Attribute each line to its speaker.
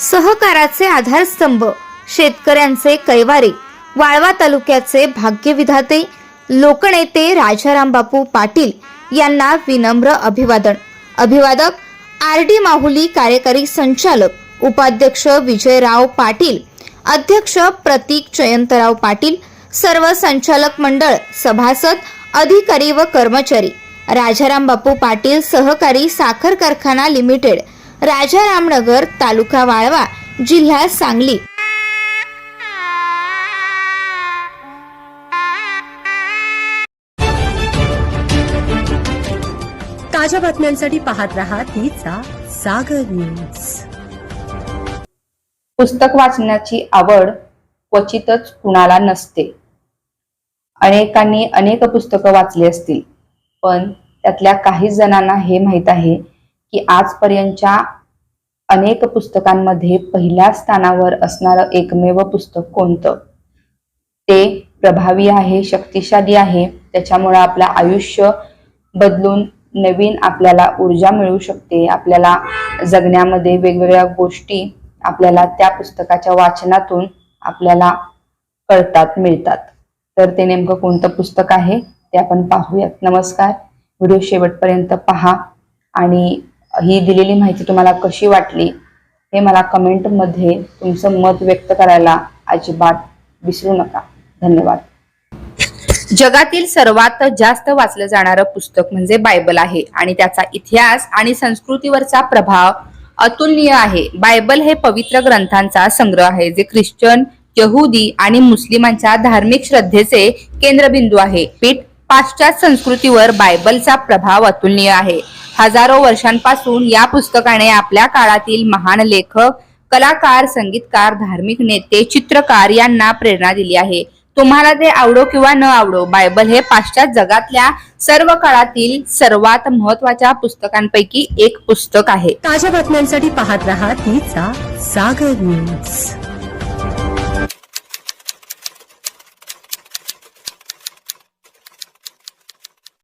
Speaker 1: सहकाराचे आधारस्तंभ शेतकऱ्यांचे कैवारी वाळवा तालुक्याचे भाग्यविधाते लोकनेते राजाराम बापू पाटील यांना विनम्र अभिवादन. अभिवादक आर डी माहुली कार्यकारी संचालक उपाध्यक्ष विजयराव पाटील अध्यक्ष प्रतीक जयंतराव पाटील सर्व संचालक मंडळ सभासद अधिकारी व कर्मचारी राजाराम बापू पाटील सहकारी साखर कारखाना लिमिटेड राजारामनगर तालुका वाळवा जिल्हा सांगली.
Speaker 2: ताज्या बातम्यांसाठी पाहत रहा तिचा सागर न्यूज.
Speaker 3: पुस्तक वाचण्याची आवड क्वचितच कुणाला नसते. अनेकांनी अनेक पुस्तकं वाचली असतील पण त्यातल्या काही जणांना हे माहीत आहे की आजपर्यंतच्या अनेक पुस्तकांमध्ये पहिल्या स्थानावर असणारं एकमेव पुस्तक कोणतं? ते प्रभावी आहे शक्तिशाली आहे त्याच्यामुळे आपलं आयुष्य बदलून नवीन आपल्याला ऊर्जा मिळू शकते आपल्याला जगण्यामध्ये वेगवेगळ्या गोष्टी आपल्याला त्या पुस्तकाच्या वाचनातून आपल्याला कळतात मिळतात. तर ते नेमकं कोणतं पुस्तक आहे ते आपण पाहूयात. नमस्कार. व्हिडिओ शेवटपर्यंत पहा आणि ही दिलेली माहिती तुम्हाला कशी वाटली हे मला कमेंटमध्ये तुमचं मत व्यक्त करायला अजिबात विसरू नका. धन्यवाद. जगातील सर्वात जास्त वाचलं जाणारं पुस्तक म्हणजे बायबल आहे आणि त्याचा इतिहास आणि संस्कृतीवरचा प्रभाव अतुलनीय आहे. बायबल हे पवित्र ग्रंथांचा संग्रह आहे जे ख्रिश्चन यहुदी आणि मुस्लिमांच्या धार्मिक श्रद्धेचे केंद्रबिंदू आहे. पीठ पाश्चात्य संस्कृतीवर बायबलचा प्रभाव अतुलनीय आहे. हजारो वर्षांपासून या पुस्तकाने आपल्या काळातील महान लेखक कलाकार संगीतकार धार्मिक नेते चित्रकार यांना प्रेरणा दिली आहे. तुम्हाला ते आवडो किंवा न आवडो बायबल हे पाश्चात्य जगातल्या सर्व काळातील सर्वात महत्त्वाच्या पुस्तकांपैकी एक पुस्तक आहे.
Speaker 2: ताज्या बातम्यांसाठी पाहत राहा तिचा सागर न्यूज.